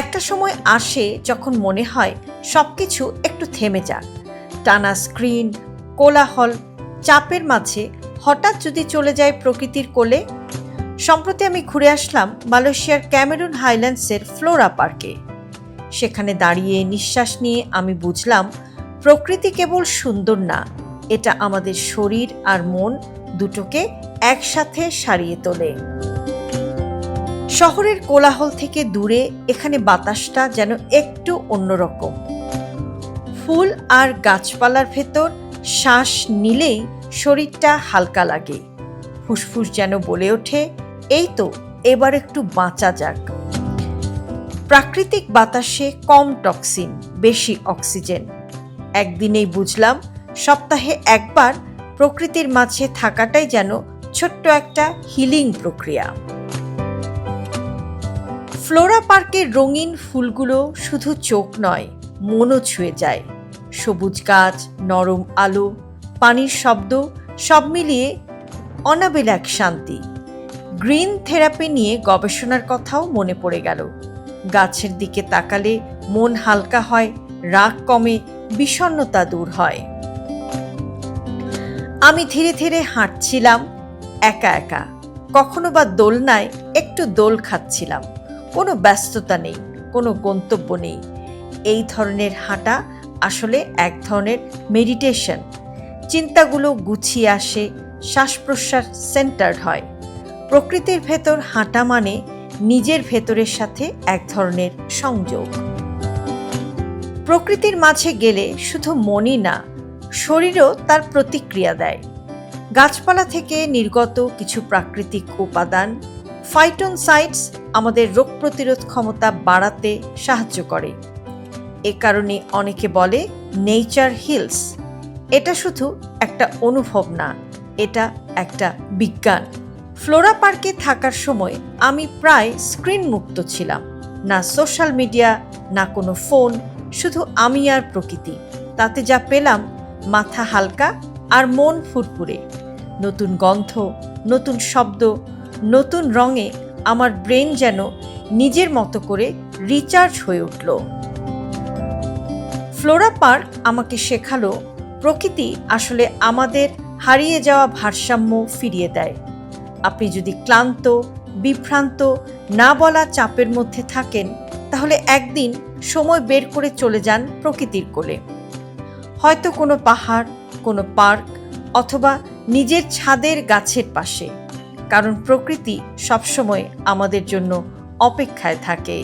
একটা সময় আসে যখন মনে হয় সব কিছু একটু থেমে যাক। টানা স্ক্রিন, কোলাহল, চাপের মাঝে হঠাৎ যদি চলে যায় প্রকৃতির কোলে। সম্প্রতি আমি ঘুরে আসলাম মালয়েশিয়ার ক্যামেরুন হাইল্যান্ডসের ফ্লোরা পার্কে। সেখানে দাঁড়িয়ে নিঃশ্বাস নিয়ে আমি বুঝলাম, প্রকৃতি কেবল সুন্দর না, এটা আমাদের শরীর আর মন দুটোকে একসাথে সারিয়ে তোলে। শহরের কোলাহল থেকে দূরে এখানে বাতাসটা যেন একটু অন্যরকম। ফুল আর গাছপালার ভেতর শ্বাস নিলেই শরীরটা হালকা লাগে। ফুসফুস যেন বলে ওঠে, এই তো, এবার একটু বাঁচা যাক। প্রাকৃতিক বাতাসে কম টক্সিন, বেশি অক্সিজেন। একদিনেই বুঝলাম, সপ্তাহে একবার প্রকৃতির মাঝে থাকাটাই যেন ছোট্ট একটা হিলিং প্রক্রিয়া। ফ্লোরা পার্কের রঙিন ফুলগুলো শুধু চোখ নয়, মনও ছুঁয়ে যায়। সবুজ গাছ, নরম আলো, পানির শব্দ, সব মিলিয়ে অনাবিল এক শান্তি। গ্রিন থেরাপি নিয়ে গবেষণার কথাও মনে পড়ে গেল। গাছের দিকে তাকালে মন হালকা হয়, রাগ কমে, বিষণ্ণতা দূর হয়। আমি ধীরে ধীরে হাঁটছিলাম, একা একা। কখনো বা দোলনায় একটু দোল খাচ্ছিলাম। কোনো ব্যস্ততা নেই, কোনো গন্তব্য নেই। এই ধরনের হাঁটা আসলে এক ধরনের মেডিটেশন চিন্তাগুলো গুছিয়ে আসে শ্বাস প্রশ্বাস সেন্টার্ড হয়। প্রকৃতির ভেতর হাঁটা মানে নিজের ভেতরের সাথে এক ধরনের সংযোগ। প্রকৃতির মাঝে গেলে শুধু মনই না, শরীরও তার প্রতিক্রিয়া দেয়। গাছপালা থেকে নির্গত কিছু প্রাকৃতিক উপাদান ফাইটোনসাইটস আমাদের রোগ প্রতিরোধ ক্ষমতা বাড়াতে সাহায্য করে। এ কারণে অনেকে বলে নেচার হিলস। এটা শুধু একটা অনুভব না, এটা একটা বিজ্ঞান। ফ্লোরা পার্কে থাকার সময় আমি প্রায় স্ক্রিন মুক্ত ছিলাম। না সোশ্যাল মিডিয়া, না কোনো ফোন, শুধু আমি আর প্রকৃতি। তাতে যা পেলাম, মাথা হালকা আর মন ফুরফুরে। নতুন গন্ধ, নতুন শব্দ নতুন রঙে আমার ব্রেন যেন নিজের মতো করে রিচার্জ হয়ে উঠল। ফ্লোরা পার্ক আমাকে শেখালো, প্রকৃতি আসলে আমাদের হারিয়ে যাওয়া ভারসাম্য ফিরিয়ে দেয়। আপনি যদি ক্লান্ত, বিভ্রান্ত, না বলা চাপের মধ্যে থাকেন, তাহলে একদিন সময় বের করে চলে যান প্রকৃতির কোলে। হয়তো কোনো পাহাড়, কোনো পার্ক, অথবা নিজের ছাদের গাছের পাশে। কারণ প্রকৃতি সবসময় আমাদের জন্য অপেক্ষায় থাকে।